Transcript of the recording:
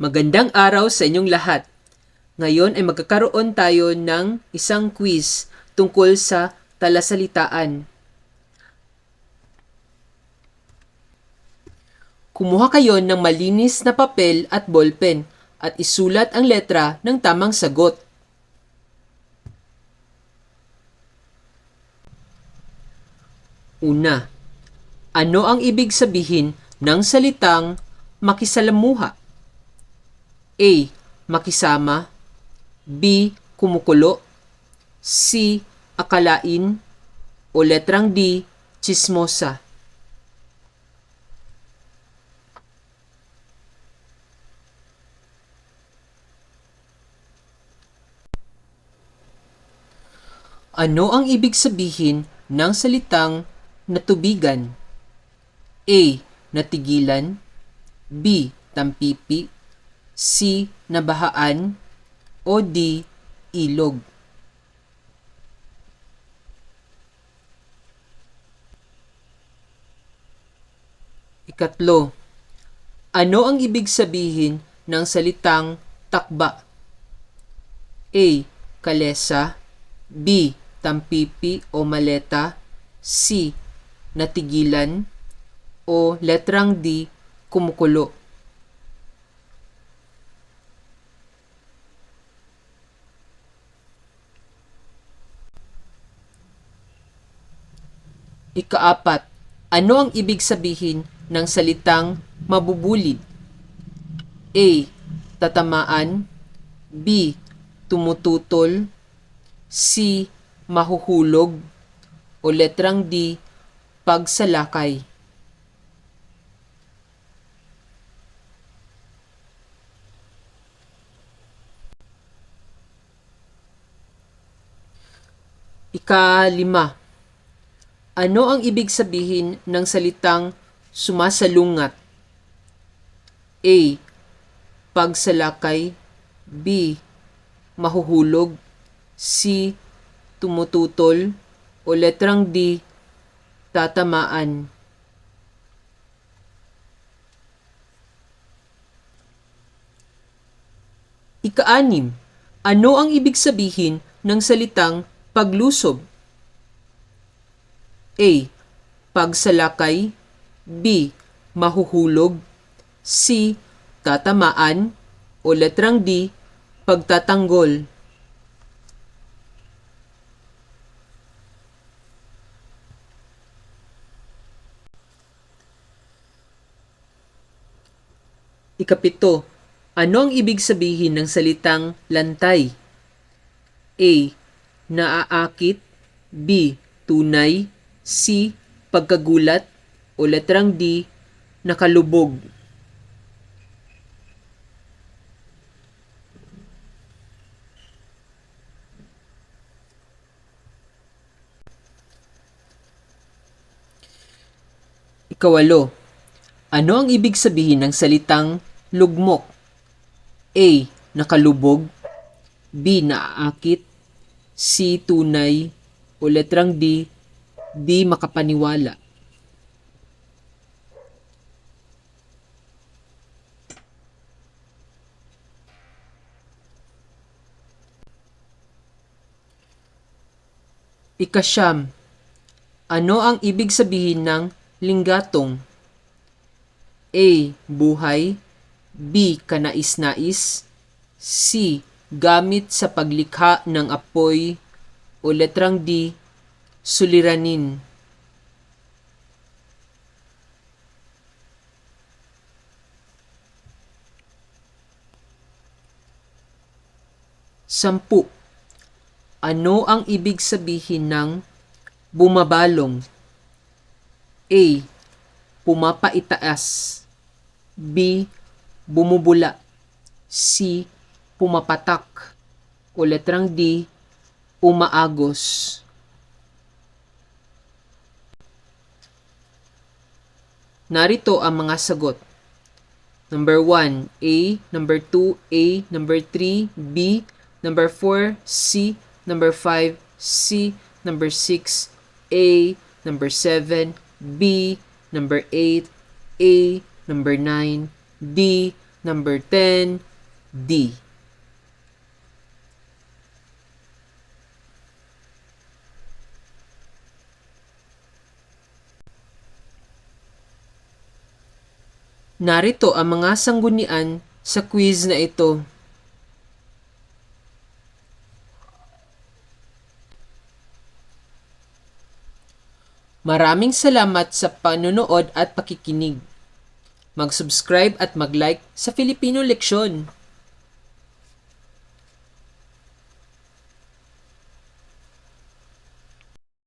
Magandang araw sa inyong lahat. Ngayon ay magkakaroon tayo ng isang quiz tungkol sa talasalitaan. Kumuha kayo ng malinis na papel at ballpen at isulat ang letra ng tamang sagot. Una, ano ang ibig sabihin ng salitang makisalamuha? A. Makisama B. Kumukulo C. Akalain o letrang D. Chismosa Ano ang ibig sabihin ng salitang natubigan? A. Natigilan B. Tampipi C. Nabahaan o D. Ilog Ikatlo, ano ang ibig sabihin ng salitang takba? A. Kalesa B. Tampipi o maleta C. Natigilan o letrang D. Kumukulo Ikaapat, ano ang ibig sabihin ng salitang mabubulid? A. Tatamaan B. Tumututol C. Mahuhulog o letrang D. Pagsalakay Ikalima, ano ang ibig sabihin ng salitang sumasalungat? A. Pagsalakay B. Mahuhulog C. Tumututol o letrang D. Tatamaan Ikaanim, ano ang ibig sabihin ng salitang paglusob? A. Pagsalakay B. Mahuhulog C. Tatamaan o letrang D. Pagtatanggol Ikapito, ano ang ibig sabihin ng salitang lantay? A. Naaakit B. Tunay C. Pagkagulat o letrang D. Nakalubog Ikawalo, ano ang ibig sabihin ng salitang lugmok? A. Nakalubog B. Naaakit C. Tunay o letrang D. D. Makapaniwala Ikasyam, ano ang ibig sabihin ng linggatong? A. Buhay B. Kanais-nais C. Gamit sa paglikha ng apoy o letrang D. Suliranin Sampu. Ano ang ibig sabihin ng bumabalong? A. Pumapaitaas B. Bumubula C. Pumapatak o letrang D. Umaagos Narito ang mga sagot. Number 1, A. Number 2, A. Number 3, B. Number 4, C. Number 5, C. Number 6, A. Number 7, B. Number 8, A. Number 9, D. Number 10, D. Narito ang mga sanggunian sa quiz na ito. Maraming salamat sa panonood at pakikinig. Mag-subscribe at mag-like sa Filipino Leksyon.